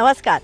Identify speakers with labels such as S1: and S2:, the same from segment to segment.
S1: नमस्कार.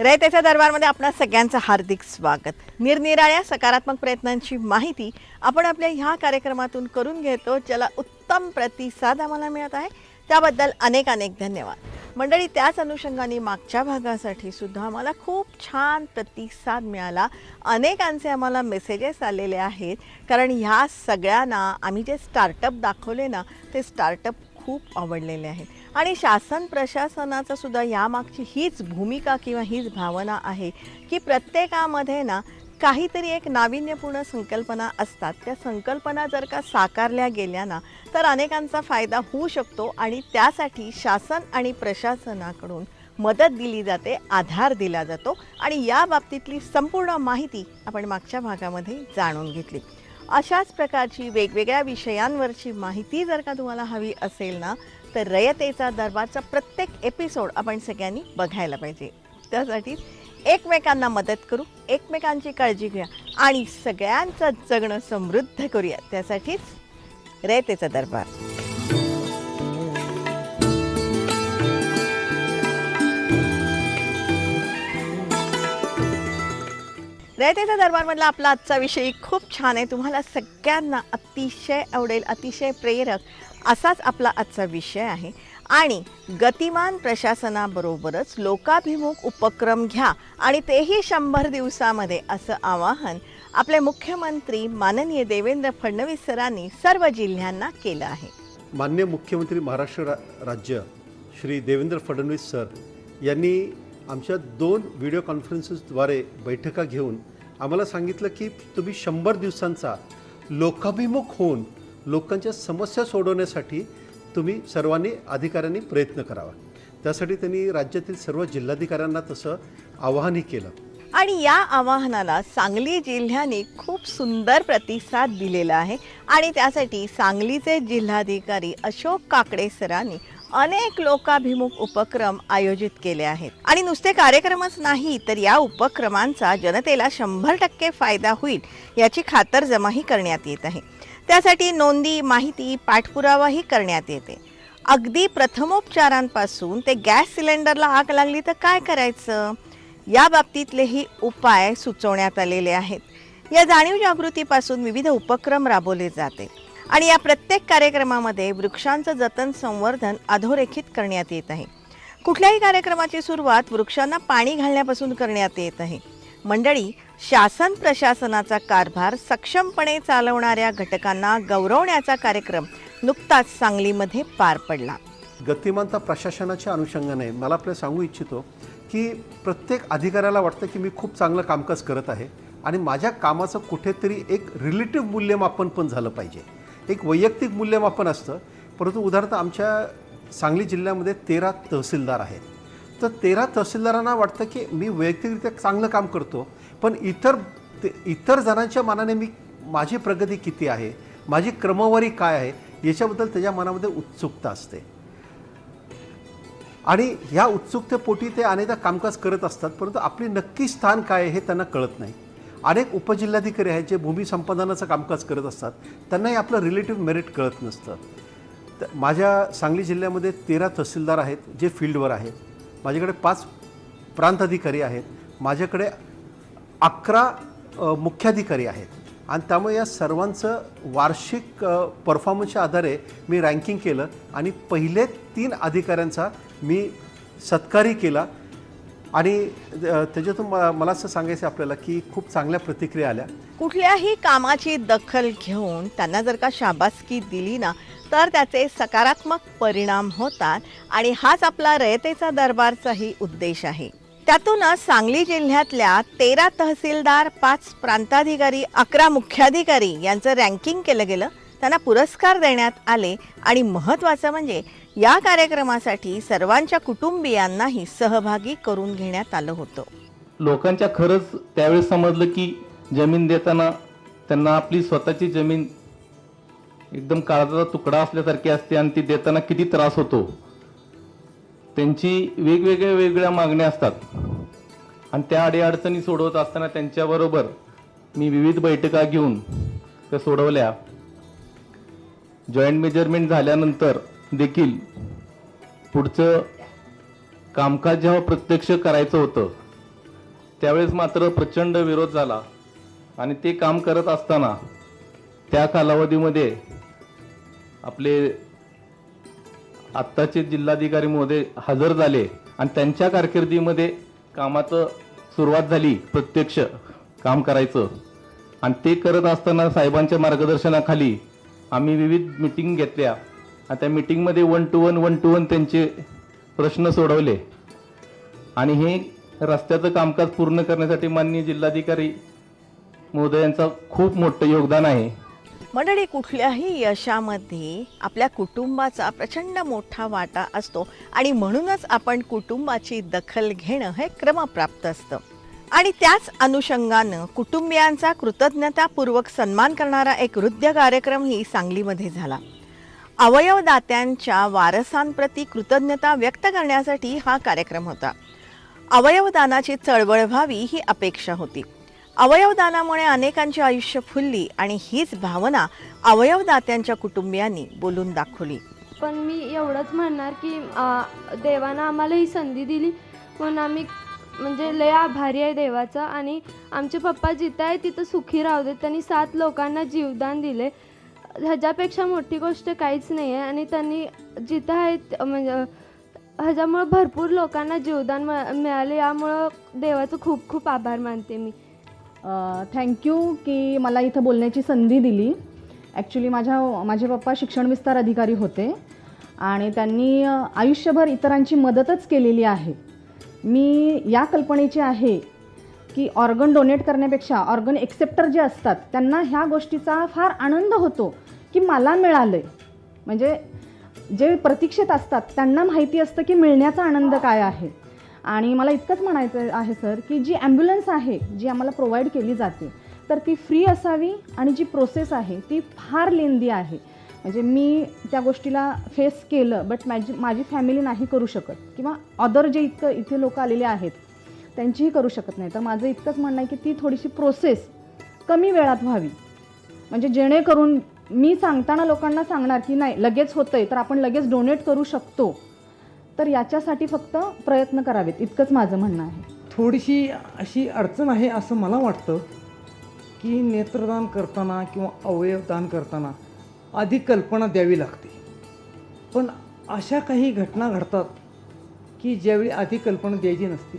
S1: रयतेच्या दरबारमध्ये आपणा सगळ्यांचं हार्दिक स्वागत. निरनिराळ्या सकारात्मक प्रयत्नांची माहिती आपण आपल्या ह्या कार्यक्रमातून करून घेतो ज्याला उत्तम प्रतिसाद आम्हाला मिळत आहे. त्याबद्दल अनेक अनेक धन्यवाद. मंडळी त्याच अनुषंगाने मागच्या भागासाठी सुद्धा आम्हाला खूप छान प्रतिसाद मिळाला. अनेकांचे आम्हाला मेसेजेस आलेले आहेत. कारण ह्या सगळ्यांना आम्ही जे स्टार्टअप दाखवले ना ते स्टार्टअप खूप आवडलेले आहेत. आणि शासन प्रशासनाचं सुद्धा यामागची हीच भूमिका किंवा हीच भावना आहे की प्रत्येकामध्ये ना काहीतरी एक नाविन्यपूर्ण संकल्पना असतात. त्या संकल्पना जर का साकारल्या गेल्या ना तर अनेकांचा फायदा होऊ शकतो आणि त्यासाठी शासन आणि प्रशासनाकडून मदत दिली जाते आधार दिला जातो आणि या बाबतीतली संपूर्ण माहिती आपण मागच्या भागामध्ये जाणून घेतली. अशाच प्रकारची वेगवेगळ्या विषयांवरची माहिती जर का तुम्हाला हवी असेल ना तर रयतेचा दरबारचा प्रत्येक एपिसोड आपण सगळ्यांनी बघायला पाहिजे. त्यासाठी एकमेकांना मदत करू एकमेकांची काळजी घ्या आणि सगळ्यांचं जगणं समृद्ध करूया. त्यासाठीच रयतेचा दरबार. रयतेचा दरबारमधला आपला आजचा विषय खूप छान आहे. तुम्हाला सगळ्यांना अतिशय आवडेल अतिशय प्रेरक असाच आपला आजचा विषय आहे. आणि गतिमान प्रशासनाबरोबरच लोकाभिमुख उपक्रम घ्या आणि तेही शंभर दिवसामध्ये असं आवाहन आपले मुख्यमंत्री माननीय देवेंद्र फडणवीस सरांनी सर्व जिल्ह्यांना केलं आहे.
S2: मान्य मुख्यमंत्री महाराष्ट्र रा राज्य श्री देवेंद्र फडणवीस सर यांनी आमच्या दोन व्हिडिओ कॉन्फरन्सेसद्वारे बैठका घेऊन आम्हाला सांगितलं की तुम्ही शंभर दिवसांचा लोकाभिमुख होऊन लोकांच्या समस्या सोडवण्यासाठी तुम्ही सर्वांनी अधिकाऱ्यांनी प्रयत्न करावा. त्यासाठी त्यांनी राज्यातील सर्व जिल्हाधिकाऱ्यांना तसं आवाहनही केलं.
S1: आणि या आवाहनाला सांगली जिल्ह्याने खूप सुंदर प्रतिसाद दिलेला आहे. आणि त्यासाठी सांगलीचे जिल्हाधिकारी अशोक काकडे सरांनी अनेक लोकाभिमुख उपक्रम आयोजित केले आहेत. आणि नुसते कार्यक्रमच नाही तर या उपक्रमांचा जनतेला शंभर टक्के फायदा होईल याची खातरजमाही करण्यात येत आहे. त्यासाठी नोंदी माहिती पाठपुरावाही करण्यात येते. अगदी प्रथमोपचारांपासून ते गॅस सिलेंडरला आग लागली तर काय करायचं? या बाबतीतलेही उपाय सुचवण्यात आलेले आहेत. या जाणीव जागृतीपासून विविध उपक्रम राबवले जाते आणि या प्रत्येक कार्यक्रमामध्ये वृक्षांचं जतन संवर्धन अधोरेखित करण्यात येत आहे. कुठल्याही कार्यक्रमाची सुरुवात वृक्षांना पाणी घालण्यापासून करण्यात येत आहे. मंडळी शासन प्रशासनाचा कारभार सक्षमपणे चालवणाऱ्या घटकांना गौरवण्याचा कार्यक्रम नुकताच सांगलीमध्ये पार पडला.
S2: गतिमानता प्रशासनाच्या अनुषंगाने मला आपल्याला सांगू इच्छितो की प्रत्येक अधिकाऱ्याला वाटतं की मी खूप चांगलं कामकाज करत आहे आणि माझ्या कामाचं कुठेतरी एक रिलेटिव्ह मूल्यमापन पण झालं पाहिजे. एक वैयक्तिक मूल्यमापन असतं परंतु उदाहरणार्थ आमच्या सांगली जिल्ह्यामध्ये तेरा तहसीलदार आहेत. तर तेरा तहसीलदारांना वाटतं की मी वैयक्तिकरित्या चांगलं काम करतो पण इतर ते इतर जणांच्या मानाने मी माझी प्रगती किती आहे माझी क्रमवारी काय आहे याच्याबद्दल त्याच्या मनामध्ये उत्सुकता असते. आणि ह्या उत्सुकतेपोटी ते अनेकदा कामकाज करत असतात परंतु आपली नक्की स्थान काय आहे हे त्यांना कळत नाही. अनेक उपजिल्हाधिकारी आहेत जे भूमी संपादनाचं कामकाज करत असतात त्यांनाही आपलं रिलेटिव्ह मेरिट कळत नसतं. तर माझ्या सांगली जिल्ह्यामध्ये तेरा तहसीलदार आहेत जे फील्डवर आहेत. माझ्याकडे पाच प्रांत अधिकारी आहेत. माझ्याकडे अकरा मुख्याधिकारी आहेत. आणि त्यामुळे या सर्वांचं वार्षिक परफॉर्मन्सच्या आधारे मी रँकिंग केलं आणि पहिले तीन अधिकाऱ्यांचा मी सत्कारही केला. आणि त्याच्यातून म- मला असं सांगायचं आपल्याला की खूप चांगल्या प्रतिक्रिया आल्या.
S1: कुठल्याही कामाची दखल घेऊन त्यांना जर का शाबासकी दिली ना तर त्याचे सकारात्मक परिणाम होतात आणि हाच आपला रयतेचा दरबारचाही उद्देश आहे. त्यातूनच सांगली जिल्ह्यातल्या तेरा तहसीलदार पाच प्रांताधिकारी अकरा मुख्याधिकारी यांचं रँकिंग केलं गेलं. त्यांना पुरस्कार देण्यात आले आणि महत्त्वाचं म्हणजे या कार्यक्रमासाठी सर्वांच्या कुटुंबियांनाही सहभागी करून घेण्यात आलं होतं.
S3: लोकांच्या खरंच त्यावेळेस समजलं की जमीन देताना त्यांना आपली स्वतःची जमीन एकदम काळजाचा तुकडा असल्यासारखी असते आणि ती देताना किती त्रास होतो. त्यांची वेगवेगळ्या वेगवेगळ्या मागण्या असतात. आणि त्या अडीअडचणी सोडवत असताना त्यांच्याबरोबर मी विविध बैठका घेऊन त्या सोडवल्या. जॉईंट मेजरमेंट झाल्यानंतर देखील पुढचं कामकाज जेव्हा प्रत्यक्ष करायचं होतं त्यावेळेस मात्र प्रचंड विरोध झाला. आणि ते काम करत असताना त्या कालावधीमध्ये आपले आत्ताचे जिल्हाधिकारी महोदय हजर झाले आणि त्यांच्या कारकिर्दीमध्ये कामाचं सुरुवात झाली प्रत्यक्ष काम करायचं. आणि ते करत असताना साहेबांच्या मार्गदर्शनाखाली आम्ही विविध मिटिंग घेतल्या. आणि त्या मिटिंगमध्ये one to one one to one त्यांचे प्रश्न सोडवले. आणि हे रस्त्याचं कामकाज पूर्ण करण्यासाठी माननीय जिल्हाधिकारी महोदयांचं खूप मोठं योगदान आहे.
S1: मंडळी कुठल्याही यशामध्ये आपल्या कुटुंबाचा प्रचंड मोठा वाटा असतो आणि म्हणूनच आपण कुटुंबाची दखल घेणं हे क्रमप्राप्त असतं. आणि त्याच अनुषंगानं कुटुंबियांचा कृतज्ञतापूर्वक सन्मान करणारा एक वृद्ध कार्यक्रमही सांगलीमध्ये झाला. अवयवदात्यांच्या वारसांप्रती कृतज्ञता व्यक्त करण्यासाठी हा कार्यक्रम होता. अवयवदानाची चळवळ व्हावी ही अपेक्षा होती. अवयवदानामुळे अनेकांची आयुष्य फुलली आणि हीच भावना अवयवदात्यांच्या कुटुंबियांनी बोलून दाखवली.
S4: पण मी एवढंच म्हणणार की देवानं आम्हाला ही संधी दिली. म्हणून आम्ही म्हणजे लय आभारी आहे देवाचा. आणि आमचे पप्पा जिथं आहे तिथं सुखी राहू देत. त्यांनी सात लोकांना जीवदान दिले ह्याच्यापेक्षा मोठी गोष्ट काहीच नाही आहे. आणि त्यांनी जिथं आहेत म्हणजे ह्याच्यामुळं भरपूर लोकांना जीवदान मिळाले. यामुळं देवाचं खूप खूप आभार मानते मी.
S5: थँक्यू की मला इथं बोलण्याची संधी दिली. ॲक्च्युली माझ्या माझे पप्पा शिक्षण विस्तार अधिकारी होते आणि त्यांनी आयुष्यभर इतरांची मदतच केलेली आहे. मी या कल्पनेची आहे की ऑर्गन डोनेट करण्यापेक्षा ऑर्गन एक्सेप्टर जे असतात त्यांना ह्या गोष्टीचा फार आनंद होतो की मला मिळालं आहे म्हणजे जे प्रतीक्षेत असतात त्यांना माहिती असतं की मिळण्याचा आनंद काय आहे. आणि मला इतकंच म्हणायचं आहे सर की जी ॲम्ब्युलन्स आहे जी आम्हाला प्रोव्हाइड केली जाते तर ती फ्री असावी आणि जी प्रोसेस आहे ती फार लेंदी आहे. म्हणजे मी त्या गोष्टीला फेस केलं बट माझी माझी फॅमिली नाही करू शकत. किंवा अदर जे इतकं इथे लोक आलेले आहेत त्यांचीही करू शकत नाही. तर माझं इतकंच म्हणणं आहे की ती थोडीशी प्रोसेस कमी वेळात व्हावी. म्हणजे जेणेकरून मी सांगताना लोकांना सांगणार की नाही लगेच होतं आहे तर आपण लगेच डोनेट करू शकतो. तर याच्यासाठी फक्त प्रयत्न करावेत. इतकंच माझं म्हणणं आहे.
S6: थोडीशी अशी अडचण आहे असं मला वाटतं की नेत्रदान करताना किंवा अवयवदान करताना आधी कल्पना द्यावी लागते. पण अशा काही घटना घडतात की ज्यावेळी आधी कल्पना द्यायची नसते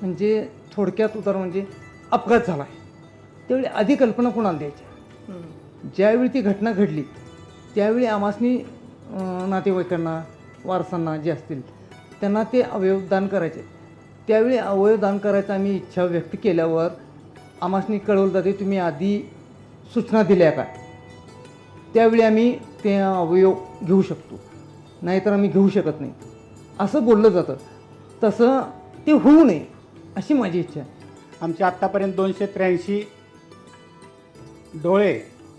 S6: म्हणजे थोडक्यात उदाहरण म्हणजे अपघात झाला आहे त्यावेळी आधी कल्पना कोणाला द्यायच्या ज्यावेळी ती घटना घडली त्यावेळी आमासनी नातेवाईकांना वारसांना जे असतील त्यांना ते अवयवदान करायचे. त्यावेळी अवयवदान करायचं आम्ही इच्छा व्यक्त केल्यावर आमासनी कळवलं जाते तुम्ही आधी सूचना दिल्या काय त्यावेळी आम्ही ते अवयव घेऊ शकतो. नाहीतर आम्ही घेऊ शकत नाही. असं बोललं जातं. तसं ते होऊ नये अशी माझी इच्छा आहे.
S7: आमचे आत्तापर्यंत दोनशे त्र्याऐंशी डोळे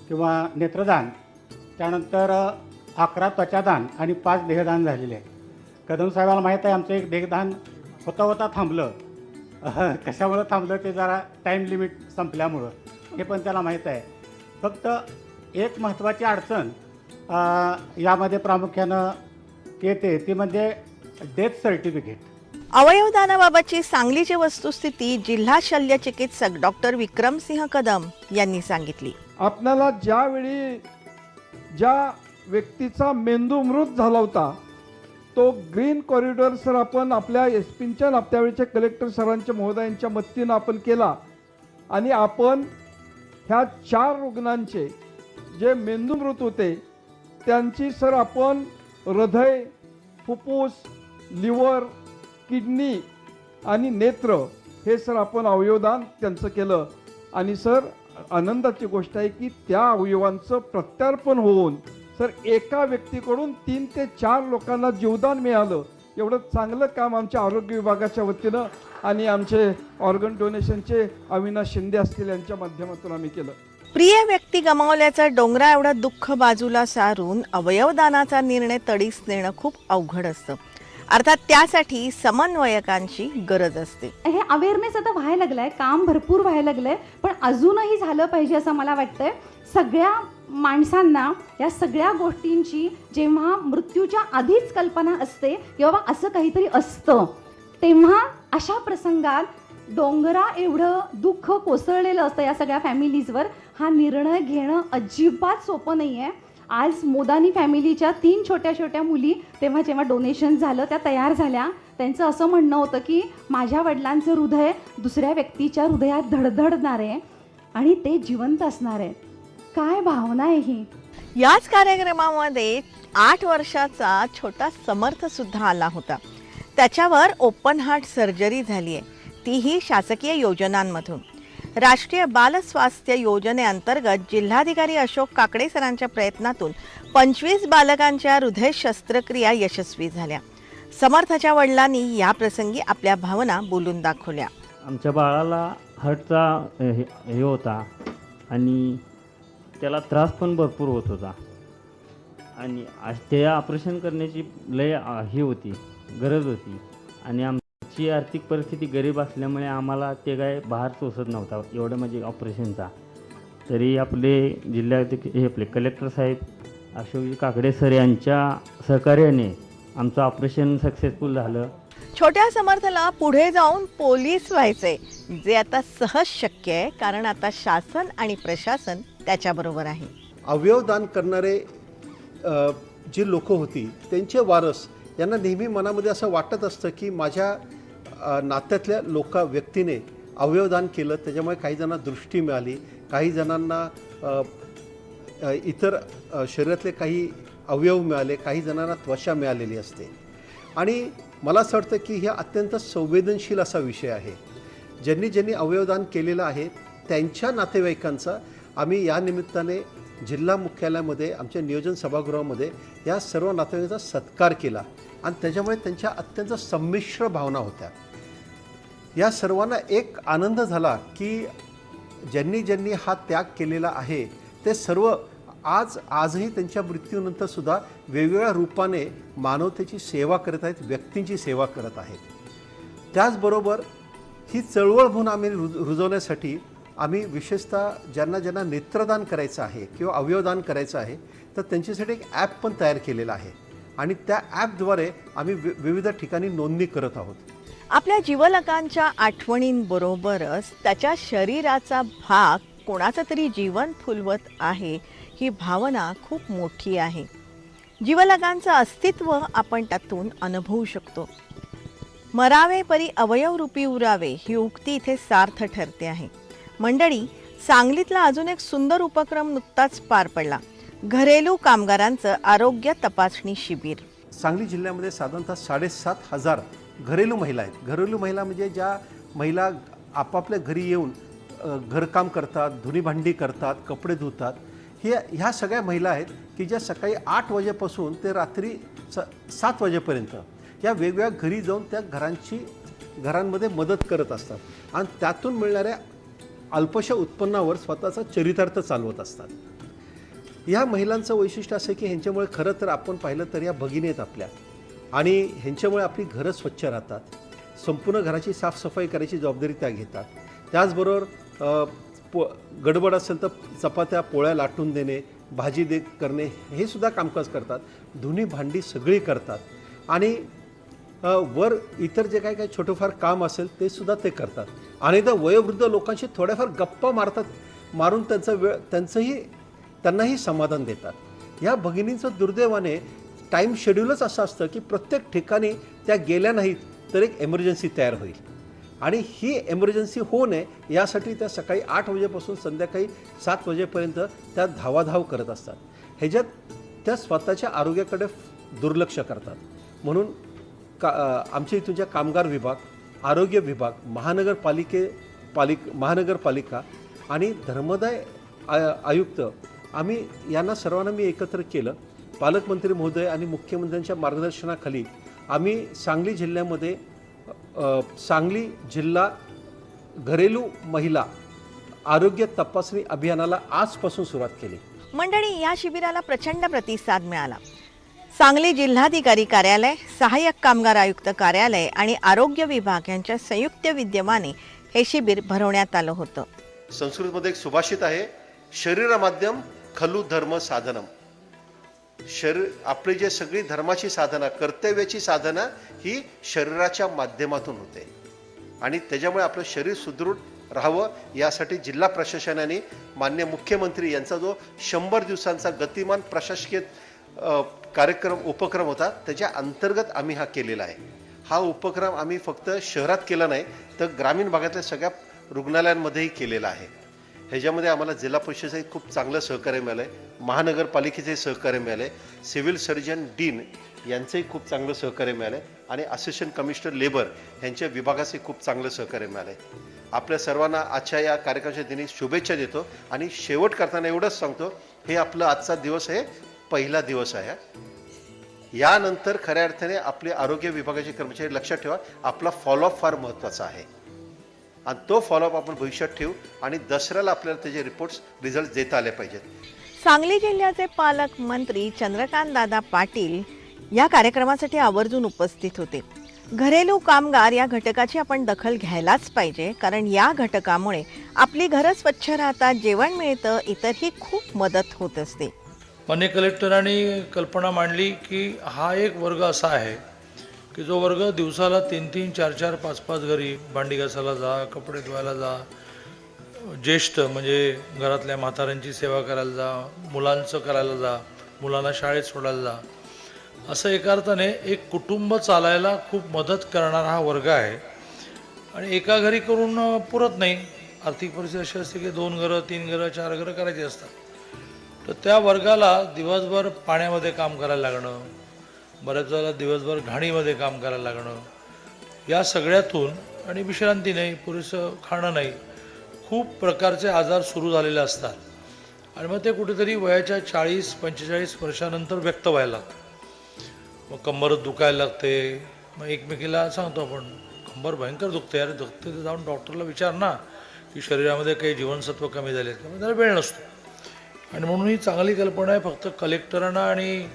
S7: किंवा नेत्रदान त्यानंतर अकरा त्वचादान आणि पाच देहदान झालेले आहे कदम साहेबाला माहीत आहे आमचं एक देहदान होता होता थांबलं. कशामुळं थांबलं ते जरा टाईम लिमिट संपल्यामुळं. हे पण त्याला माहीत आहे. फक्त एक महत्त्वाची अडचण यामध्ये प्रामुख्यानं येते ती म्हणजे डेथ सर्टिफिकेट
S1: अवयवदानाबाबतची सांगलीची वस्तुस्थिती जिल्हा शल्य चिकित्सक डॉक्टर विक्रमसिंह कदम यांनी सांगितली.
S8: आपल्याला ज्यावेळी ज्या व्यक्तीचा मेंदू मृत झाला होता तो ग्रीन कॉरिडॉर सर आपण आपल्या एस पीच्या त्यावेळेच्या कलेक्टर सरांच्या महोदयांच्या मदतीनं आपण केला. आणि आपण ह्या चार रुग्णांचे जे मेंदूमृत होते त्यांची सर आपण हृदय फुफ्फूस लिव्हर किडनी आणि नेत्र हे सर आपण अवयवदान त्यांचं केलं. आणि सर आनंदाची गोष्ट आहे की त्या अवयवांचं प्रत्यार्पण होऊन सर एका व्यक्तीकडून तीन ते चार लोकांना जीवदान मिळालं. एवढं चांगलं काम आमच्या आरोग्य विभागाच्या वतीनं आणि आमचे ऑर्गन डोनेशनचे अविनाश शिंदे असतील यांच्या माध्यमातून आम्ही केलं.
S1: प्रिय व्यक्ती गमावल्याचं डोंगरा एवढं दुःख बाजूला सारून अवयवदानाचा निर्णय तडीस नेणं खूप अवघड असतं. अर्थात त्यासाठी समन्वयकांची गरज असते.
S9: हे अवेअरनेस आता व्हायला लागलं आहे काम भरपूर व्हायला लागलं आहे पण अजूनही झालं पाहिजे असं मला वाटतंय. सगळ्या माणसांना या सगळ्या गोष्टींची जेव्हा मृत्यूच्या आधीच कल्पना असते किंवा असं काहीतरी असतं. तेव्हा अशा प्रसंगात डोंगरा एवढं दुःख कोसळलेलं असतं या सगळ्या फॅमिलीजवर. हा निर्णय घेणं अजिबात सोपं नाही आहे आज मोदानी फॅमिलीच्या तीन छोट्या छोट्या मुली तेव्हा जेव्हा डोनेशन झालं त्या तयार झाल्या. त्यांचं असं म्हणणं होतं की माझ्या वडिलांचं हृदय दुसऱ्या व्यक्तीच्या हृदयात धडधडणार आहे आणि ते जिवंत असणार. आहे काय भावना आहे ही?
S1: याच कार्यक्रमामध्ये आठ वर्षाचा छोटा समर्थ सुद्धा आला होता. त्याच्यावर ओपन हार्ट सर्जरी झाली आहे. तीही शासकीय योजनांमधून. राष्ट्रीय बाल स्वास्थ्य योजनेअंतर्गत जिल्हाधिकारी अशोक काकडे सरांच्या प्रयत्नातून पंचवीस बालकांच्या हृदय शस्त्रक्रिया यशस्वी झाल्या. समर्थाच्या वडिलांनी या प्रसंगी आपल्या भावना बोलून दाखवल्या.
S10: आमच्या बाळाला हार्टचा हे हे होता आणि त्याला त्रास पण भरपूर होत होता. आणि आज ते ऑपरेशन करण्याची लय ही हे होती गरज होती. आणि आमची आर्थिक परिस्थिती गरीब असल्यामुळे आम्हाला ते काय बाहेर सोसत नव्हता एवढं म्हणजे ऑपरेशनचा. तरी आपले जिल्ह्यात हे आपले कलेक्टर साहेब अशोकजी काकडे सर यांच्या सहकार्याने आमचं ऑपरेशन सक्सेसफुल झालं.
S1: छोट्या समर्थला पुढे जाऊन पोलीस व्हायचे जे आता सहज शक्य आहे कारण आता शासन आणि प्रशासन त्याच्याबरोबर आहे.
S2: अवयवदान करणारे जी लोक होती त्यांचे वारस यांना नेहमी मनामध्ये असं वाटत असतं की माझ्या नात्यातल्या लोका व्यक्तीने अवयवदान केलं त्याच्यामुळे काही जणांना दृष्टी मिळाली काही जणांना इतर शरीरातले काही अवयव मिळाले काही जणांना त्वचा मिळालेली असते. आणि मला असं वाटतं की हे अत्यंत संवेदनशील असा विषय आहे. ज्यांनी ज्यांनी अवयवदान केलेलं आहे त्यांच्या नातेवाईकांचा आम्ही या निमित्ताने जिल्हा मुख्यालयामध्ये आमच्या नियोजन सभागृहामध्ये या सर्व नातेवाईकांचा सत्कार केला आणि त्याच्यामुळे त्यांच्या अत्यंत संमिश्र भावना होत्या. या सर्वांना एक आनंद झाला की ज्यांनी ज्यांनी हा त्याग केलेला आहे ते सर्व आज आजही त्यांच्या मृत्यूनंतरसुद्धा वेगवेगळ्या रूपाने मानवतेची सेवा करत आहेत व्यक्तींची सेवा करत आहेत. त्याचबरोबर ही चळवळ म्हणून आम्ही रुज रुजवण्यासाठी आम्ही विशेषतः ज्यांना ज्यांना नेत्रदान करायचं आहे किंवा अवयवदान करायचं आहे तर त्यांच्यासाठी एक ॲप पण तयार केलेला आहे. आणि त्या ॲपद्वारे आम्ही वि विविध ठिकाणी नोंदणी करत आहोत.
S1: आपल्या जीवलकांच्या आठवणींबरोबरच त्याच्या शरीराचा भाग कोणाचं तरी जीवन फुलवत आहे ही भावना खूप मोठी आहे. जीवलगांचं अस्तित्व आपण त्यातून अनुभवू शकतो. मरावे परी अवयवरूपी उरावे ही उक्ती इथे सार्थ ठरते आहे. मंडळी सांगलीतला अजून एक सुंदर उपक्रम नुकताच पार पडला. घरेलू कामगारांचं आरोग्य तपासणी शिबिर.
S2: सांगली जिल्ह्यामध्ये साधारणतः साडेसात हजार घरेलू महिला आहेत. घरेलू महिला म्हणजे ज्या महिला आपापल्या घरी येऊन घरकाम करतात धुणी भांडी करतात कपडे धुतात हे ह्या सगळ्या महिला आहेत की ज्या सकाळी आठ वाजेपासून ते रात्री स सात वाजेपर्यंत या वेगवेगळ्या घरी जाऊन त्या घरांची घरांमध्ये मदत करत असतात. आणि त्यातून मिळणाऱ्या अल्पशा उत्पन्नावर स्वतःचा चरितार्थ चालवत असतात. या महिलांचं वैशिष्ट्य असं की ह्यांच्यामुळे खरं तर आपण पाहिलं तर या भगिनी आहेत आपल्या. आणि ह्यांच्यामुळे आपली घरं स्वच्छ राहतात. संपूर्ण घराची साफसफाई करायची जबाबदारी त्या घेतात. त्याचबरोबर पो गडबड असेल तर चपात्या पोळ्या लाटून देणे भाजी दे करणे हे सुद्धा कामकाज करतात. धुनी भांडी सगळी करतात. आणि वर इतर जे काही काही छोटंफार काम असेल ते सुद्धा ते करतात. अनेकदा वयोवृद्ध लोकांशी थोड्याफार गप्पा मारतात मारून त्यांचा वेळ त्यांचंही त्यांनाही समाधान देतात. या भगिनींचं दुर्दैवाने टाईम शेड्यूलच असं असतं की प्रत्येक ठिकाणी त्या गेल्या नाहीत तर एक एमर्जन्सी तयार होईल. आणि ही एमर्जन्सी होऊ नये यासाठी त्या सकाळी आठ वाजेपासून संध्याकाळी सात वाजेपर्यंत त्या धावाधाव करत असतात. ह्याच्यात त्या स्वतःच्या आरोग्याकडे दुर्लक्ष करतात. म्हणून का आमच्या इथूनच्या कामगार विभाग आरोग्य विभाग महानगरपालिके पालिक महानगरपालिका आणि धर्मदाय आय आयुक्त आम्ही यांना सर्वांना मी एकत्र केलं. पालकमंत्री महोदय आणि मुख्यमंत्र्यांच्या मार्गदर्शनाखाली आम्ही सांगली जिल्ह्यामध्ये सांगली जिल्हा घरेलू महिला आरोग्य तपासणी अभियानाला आजपासून सुरुवात केली.
S1: मंडळी या शिबिराला प्रचंड प्रतिसाद मिळाला. सांगली जिल्हाधिकारी कार्यालय सहाय्यक कामगार आयुक्त कार्यालय आणि आरोग्य विभाग यांच्या संयुक्त विद्यमाने हे शिबिर भरवण्यात आलं होतं.
S2: संस्कृतमध्ये एक सुभाषित आहे शरीर माध्यम खलू धर्म साधनम. शरीर आपली जे सगळी धर्माची साधना कर्तव्याची साधना ही शरीराच्या माध्यमातून होते. आणि त्याच्यामुळे आपलं शरीर सुदृढ राहावं यासाठी जिल्हा प्रशासनाने मान्य मुख्यमंत्री यांचा जो शंभर दिवसांचा गतिमान प्रशासकीय कार्यक्रम उपक्रम होता त्याच्या अंतर्गत आम्ही हा केलेला आहे. हा उपक्रम आम्ही फक्त शहरात केला नाही तर ग्रामीण भागातल्या सगळ्या रुग्णालयांमध्येही केलेला आहे. ह्याच्यामध्ये आम्हाला जिल्हा परिषदेचंही खूप चांगलं सहकार्य मिळालं आहे महानगरपालिकेचंही सहकार्य मिळालं आहे सिव्हिल सर्जन डीन यांचंही खूप चांगलं सहकार्य मिळालं आहे आणि असिस्टंट कमिशनर लेबर यांच्या विभागाचंही खूप चांगलं सहकार्य मिळालं आहे आपल्या सर्वांना आजच्या या कार्यक्रमाच्या दिनी शुभेच्छा देतो आणि शेवट करताना एवढंच सांगतो हे आपलं आजचा दिवस आहे. पहिला दिवस आहे. यानंतर खऱ्या अर्थाने आपले आरोग्य विभागाचे कर्मचारी लक्षात ठेवा आपला फॉलोअप फार महत्त्वाचा आहे. आणि तो फॉलोअप आपण भविष्यात ठेवू आणि दसऱ्याला आपल्याला त्याचे रिपोर्ट्स रिझल्ट देता आले पाहिजेत.
S1: सांगली जिल्ह्याचे पालकमंत्री चंद्रकांत दादा पाटील या कार्यक्रमासाठी आवर्जून उपस्थित होते. घरेलू कामगार या घटकाची आपण दखल घ्यायलाच पाहिजे कारण या घटकामुळे आपली घरं स्वच्छ राहतात जेवण मिळतं इतरही खूप मदत होत असते.
S11: मान्य कलेक्टरांनी कल्पना मांडली की हा एक वर्ग असा आहे की जो वर्ग दिवसाला तीन तीन चार चार पाच पाच घरी भांडी घासायला जा कपडे धुवायला जा ज्येष्ठ म्हणजे घरातल्या म्हाताऱ्यांची सेवा करायला जा मुलांचं करायला जा मुलांना शाळेत सोडायला जा असं एका अर्थाने एक कुटुंब चालायला खूप मदत करणारा हा वर्ग आहे. आणि एका घरी करून पुरत नाही. आर्थिक परिस्थिती अशी असते की दोन घरं तीन घरं चार घरं करायची असतात. तर त्या वर्गाला दिवसभर पाण्यामध्ये काम करायला लागणं बऱ्याच वेळेला दिवसभर घाणीमध्ये काम करायला लागणं या सगळ्यातून आणि विश्रांती नाही पुरेसं खाणं नाही खूप प्रकारचे आजार सुरू झालेले असतात. आणि मग ते कुठेतरी वयाच्या चाळीस पंचेचाळीस वर्षानंतर व्यक्त व्हायला लागतं. मग कंबर दुखायला लागते. मग एकमेकीला सांगतो आपण कंबर भयंकर दुखते अरे दुखते तर जाऊन डॉक्टरला विचार ना की शरीरामध्ये काही जीवनसत्व कमी झाले आहेत का? मग त्याला वेळ नसतो. आणि म्हणून ही चांगली कल्पना आहे. फक्त कलेक्टरांना आणि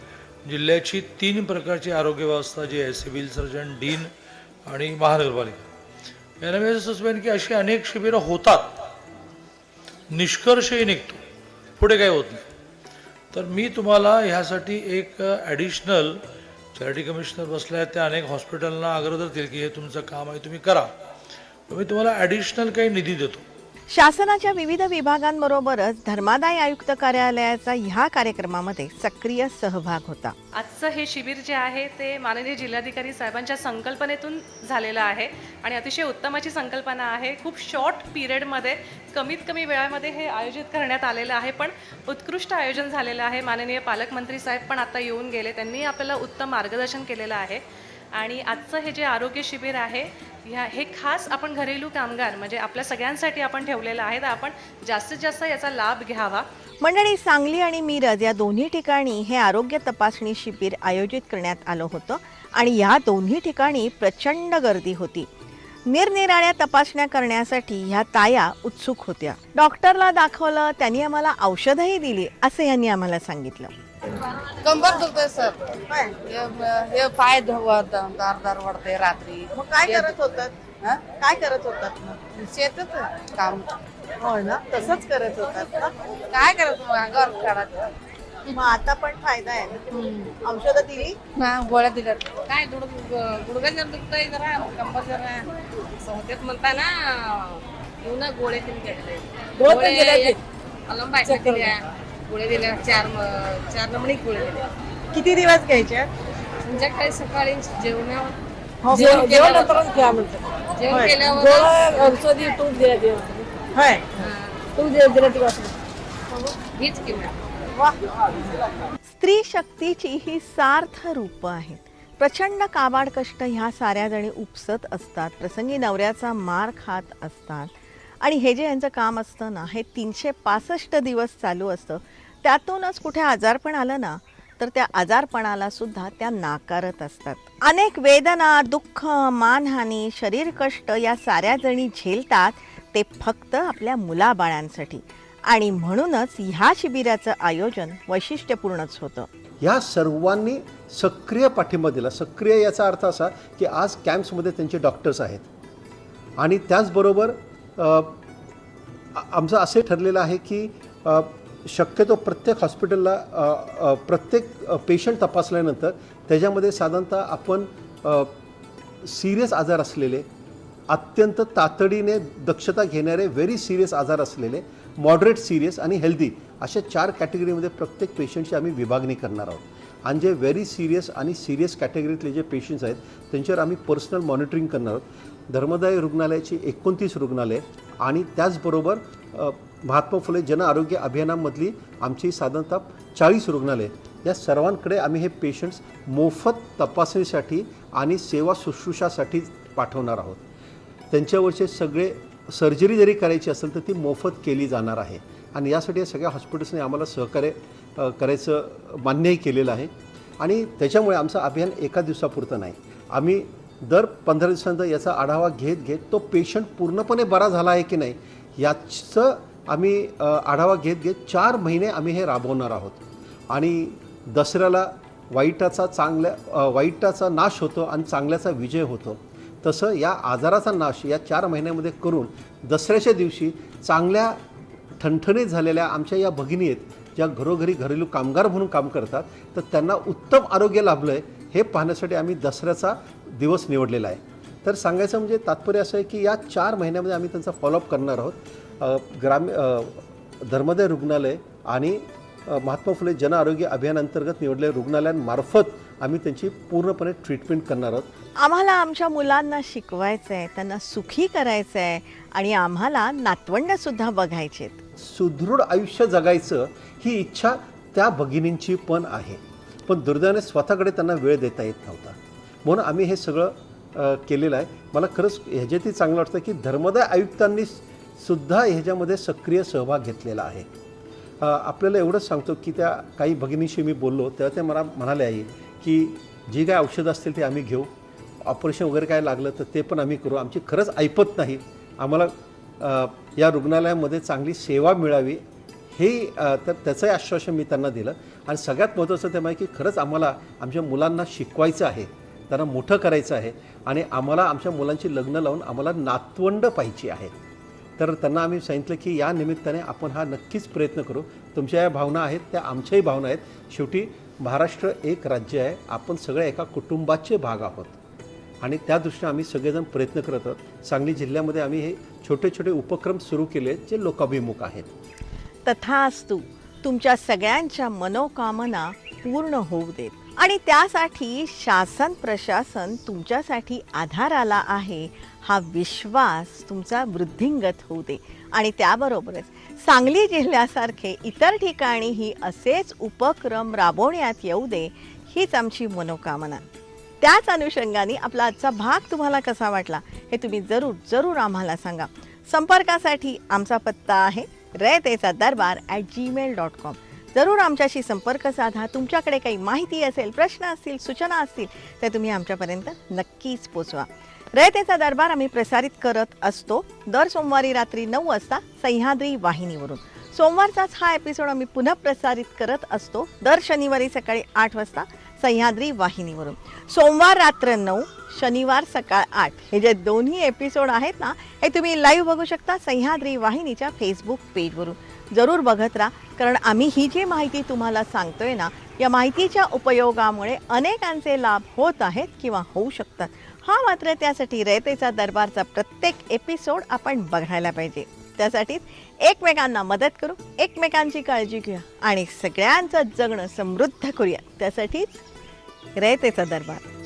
S11: जिल्ह्याची तीन प्रकारची आरोग्य व्यवस्था जी आहे सिव्हिल सर्जन डीन आणि महानगरपालिका. यांना मी असं सुचवेन की अशी अनेक शिबिरं होतात. निष्कर्षही निघतो. पुढे काही होत नाही. तर मी तुम्हाला ह्यासाठी एक ॲडिशनल चॅरिटी कमिशनर बसल्या आहेत. त्या अनेक हॉस्पिटलना आग्रह धरतील की हे तुमचं काम आहे तुम्ही करा. तर मी तुम्हाला ॲडिशनल काही निधी देतो.
S1: शासनाच्या विविध विभागांबरोबरच धर्मादाय आयुक्त कार्यालयाचा ह्या कार्यक्रमामध्ये सक्रिय सहभाग होता.
S12: आजचं हे शिबिर जे आहे ते माननीय जिल्हाधिकारी साहेबांच्या संकल्पनेतून झालेलं आहे आणि अतिशय उत्तमाची संकल्पना आहे. खूप शॉर्ट पिरियडमध्ये कमीत कमी वेळामध्ये हे आयोजित करण्यात आलेलं आहे पण उत्कृष्ट आयोजन झालेलं आहे. माननीय पालकमंत्री साहेब पण आता येऊन गेले. त्यांनी आपल्याला उत्तम मार्गदर्शन केलेलं आहे. आणि आजचं हे जे आरोग्य शिबिर आहे ह्या हे खास आपण घरेलू कामगार म्हणजे आपल्या सगळ्यांसाठी आपण ठेवलेलं आहे तर आपण जास्तीत जास्त याचा लाभ घ्यावा.
S1: मंडळी सांगली आणि मिरज या दोन्ही ठिकाणी हे आरोग्य तपासणी शिबिर आयोजित करण्यात आलं होतं आणि या दोन्ही ठिकाणी प्रचंड गर्दी होती. निरनिराळ्या तपासण्या करण्यासाठी ह्या ताया उत्सुक होत्या. डॉक्टरला दाखवलं त्यांनी आम्हाला औषधही दिली असं यांनी आम्हाला सांगितलं.
S13: कंबर दुखते सर. हे हे पाय धुवत दार दार वाढते रात्री.
S1: मग काय करत होतात?
S13: हं?
S1: काय करत होतात
S13: शेतात काम.
S1: हो ना? तसंच करत होतात ना?
S13: काय करायचं मग अंगावर काढायचं
S1: मग आता पण फायदा आहे औषधं दिली?
S13: हा गोळ्या दिल्या. काय गुड गुडघा जर दुखतंय जरा कंबर जरा. होतेच म्हणता ना येऊ ना गोळे तिने घेतले गोळे बायका दिल्या गोळे दिल्या चार म- चार नमणी गोळे दिल्या
S1: किती दिवस घ्यायचे?
S13: संध्याकाळी सकाळी जेवणावर?
S1: हो,
S13: जेवण केल्यावर
S1: घ्या म्हणतात
S13: जेवण केल्यावर
S1: औषधी तूप दिला होय.
S13: तू दिला ती हीच किंमत.
S1: स्त्री शक्तीची ही सार्थ रूप आहेत. प्रचंड काबाड कष्ट ह्या साऱ्या जणी उपसत असतात. प्रसंगी नवऱ्याचा मार खात असतात. आणि हे जे यांचं काम असतं ना हे तीनशे पासष्ट दिवस चालू असतं. त्यातूनच कुठे आजारपण आलं ना तर त्या आजारपणाला सुद्धा त्या नाकारत असतात. अनेक वेदना दुःख मानहानी शरीर कष्ट या साऱ्या जणी झेलतात ते फक्त आपल्या मुलाबाळांसाठी. आणि म्हणूनच ह्या शिबिराचं आयोजन वैशिष्ट्यपूर्णच होतं.
S2: या सर्वांनी सक्रिय पाठिंबा दिला. सक्रिय याचा अर्थ असा की आज कॅम्प्समध्ये त्यांचे डॉक्टर्स आहेत. आणि त्याचबरोबर आमचं असे ठरलेलं आहे की शक्यतो प्रत्येक हॉस्पिटलला प्रत्येक पेशंट तपासल्यानंतर त्याच्यामध्ये साधारणतः आपण सिरियस आजार असलेले अत्यंत तातडीने दक्षता घेणारे व्हेरी सिरियस आजार असलेले मॉडरेट सिरियस आणि हेल्दी अशा चार कॅटेगरीमध्ये प्रत्येक पेशंटची आम्ही विभागणी करणार आहोत. आणि जे व्हेरी सिरियस आणि सिरियस कॅटेगरीतले जे पेशंट्स आहेत त्यांच्यावर आम्ही पर्सनल मॉनिटरिंग करणार आहोत. धर्मदाय रुग्णालयाची एकोणतीस रुग्णालय आणि त्याचबरोबर महात्मा फुले जन आरोग्य अभियानामधली आमची साधारणतः चाळीस रुग्णालय. या सर्वांकडे आम्ही हे पेशंट्स मोफत तपासणीसाठी आणि सेवा शुश्रूषासाठी पाठवणार आहोत. त्यांच्यावरचे सगळे सर्जरी जरी करायची असेल तर ती मोफत केली जाणार आहे. आणि यासाठी या सगळ्या हॉस्पिटल्सने आम्हाला सहकार्य करायचं मान्यही केलेलं आहे. आणि त्याच्यामुळे आमचं अभियान एका दिवसापुरतं नाही. आम्ही दर पंधरा दिवसानंतर याचा आढावा घेत घेत तो पेशंट पूर्णपणे बरा झाला आहे की नाही याचं आम्ही आढावा घेत घेत चार महिने आम्ही हे राबवणार आहोत. आणि दसऱ्याला वाईटाचा चांगल्या वाईटाचा नाश होतो आणि चांगल्याचा विजय होतो. तसं या आजाराचा नाश या चार महिन्यामध्ये करून दसऱ्याच्या दिवशी चांगल्या ठणठणीत झालेल्या आमच्या या भगिनी आहेत ज्या घरोघरी घरेलू कामगार म्हणून काम करतात तर त्यांना उत्तम आरोग्य लाभलं आहे हे पाहण्यासाठी आम्ही दसऱ्याचा दिवस निवडलेला आहे. तर सांगायचं म्हणजे तात्पर्य असं आहे की या चार महिन्यामध्ये आम्ही त्यांचा फॉलोअप करणार आहोत. ग्राम धर्मदाय रुग्णालय आणि महात्मा फुले जन आरोग्य अभियानांतर्गत निवडलेल्या रुग्णालयांमार्फत आम्ही त्यांची पूर्णपणे ट्रीटमेंट करणार आहोत.
S1: आम्हाला आमच्या मुलांना शिकवायचं आहे त्यांना सुखी करायचं आहे आणि आम्हाला नातवंडसुद्धा बघायचे आहेत
S2: सुदृढ आयुष्य जगायचं ही इच्छा त्या भगिनींची पण आहे. पण दुर्दैवाने स्वतःकडे त्यांना वेळ देता येत नव्हता. म्हणून आम्ही हे सगळं केलेलं आहे. मला खरंच ह्याच्यातही चांगलं वाटतं की धर्मदाय आयुक्तांनी सुद्धा ह्याच्यामध्ये सक्रिय सहभाग घेतलेला आहे. आपल्याला एवढंच सांगतो की त्या काही भगिनीशी मी बोललो तेव्हा ते मला म्हणाले आहे की जी काय औषधं असतील ते आम्ही घेऊ. ऑपरेशन वगैरे काय लागलं तर ते पण आम्ही करू. आमची खरंच ऐपत नाही. आम्हाला या रुग्णालयामध्ये चांगली सेवा मिळावी. हे तर त्याचंही आश्वासन मी त्यांना दिलं. आणि सगळ्यात महत्त्वाचं ते माहिती की खरंच आम्हाला आमच्या मुलांना शिकवायचं आहे. त्यांना मोठं करायचं आहे आणि आम्हाला आमच्या मुलांची लग्न लावून आम्हाला नातवंड पाहिजे आहेत. तर त्यांना आम्ही सांगितलं की या निमित्ताने आपण हा नक्कीच प्रयत्न करू. तुमच्या या भावना आहेत त्या आमच्याही भावना आहेत. शेवटी महाराष्ट्र एक राज्य आहे. आपण सगळे एका कुटुंबाचे भाग आहोत. आणि त्या दृष्टीने आम्ही सगळेजण प्रयत्न करत आहोत. सांगली जिल्ह्यामध्ये आम्ही हे छोटे छोटे उपक्रम सुरू केले जे लोकाभिमुख आहेत.
S1: तथास्तू तुमच्या सगळ्यांच्या मनोकामना पूर्ण होऊ देत. आणि त्यासाठी शासन प्रशासन तुमच्यासाठी आधाराला आहे. हा विश्वास तुमचा वृद्धिंगत होऊ दे. आणि त्याबरोबरच सांगली जिल्ह्यासारखे इतर ठिकाणीही असेच उपक्रम राबवण्यात येऊ दे हीच आमची मनोकामना. त्याच अनुषंगाने आपला आजचा भाग तुम्हाला कसा वाटला हे तुम्ही जरूर जरूर आम्हाला सांगा. संपर्कासाठी आमचा पत्ता आहे रयतेचा दरबार ॲट जीमेल डॉट कॉम जरूर आमच्याशी संपर्क साधा. तुमच्याकडे काही माहिती असेल प्रश्न असतील सूचना असतील तर तुम्ही आमच्यापर्यंत नक्कीच पोचवा. रयतेचा दरबार आम्ही प्रसारित करत असतो दर सोमवारी रात्री नऊ वाजता सह्याद्री वाहिनीवरून. सोमवारचाच हा एपिसोड आम्ही पुन्हा प्रसारित करत असतो दर शनिवारी सकाळी आठ वाजता सह्याद्री वाहिनीवरून. सोमवार रात्र नऊ शनिवार सकाळ आठ. हे जे दोन्ही एपिसोड आहेत ना हे तुम्ही लाईव्ह बघू शकता सह्याद्री वाहिनीच्या फेसबुक पेजवरून जरूर बघत राहा. कारण आम्ही ही जी माहिती तुम्हाला सांगतोय ना या माहितीच्या उपयोगामुळे अनेकांचे लाभ होत आहेत किंवा होऊ शकतात. हा मात्र त्यासाठी रयतेचा दरबारचा प्रत्येक एपिसोड आपण बघायला पाहिजे. त्यासाठीच एकमेकांना मदत करू एकमेकांची काळजी घेऊया आणि सगळ्यांचं जगणं समृद्ध करूया. त्यासाठीच रयतेचा दरबार.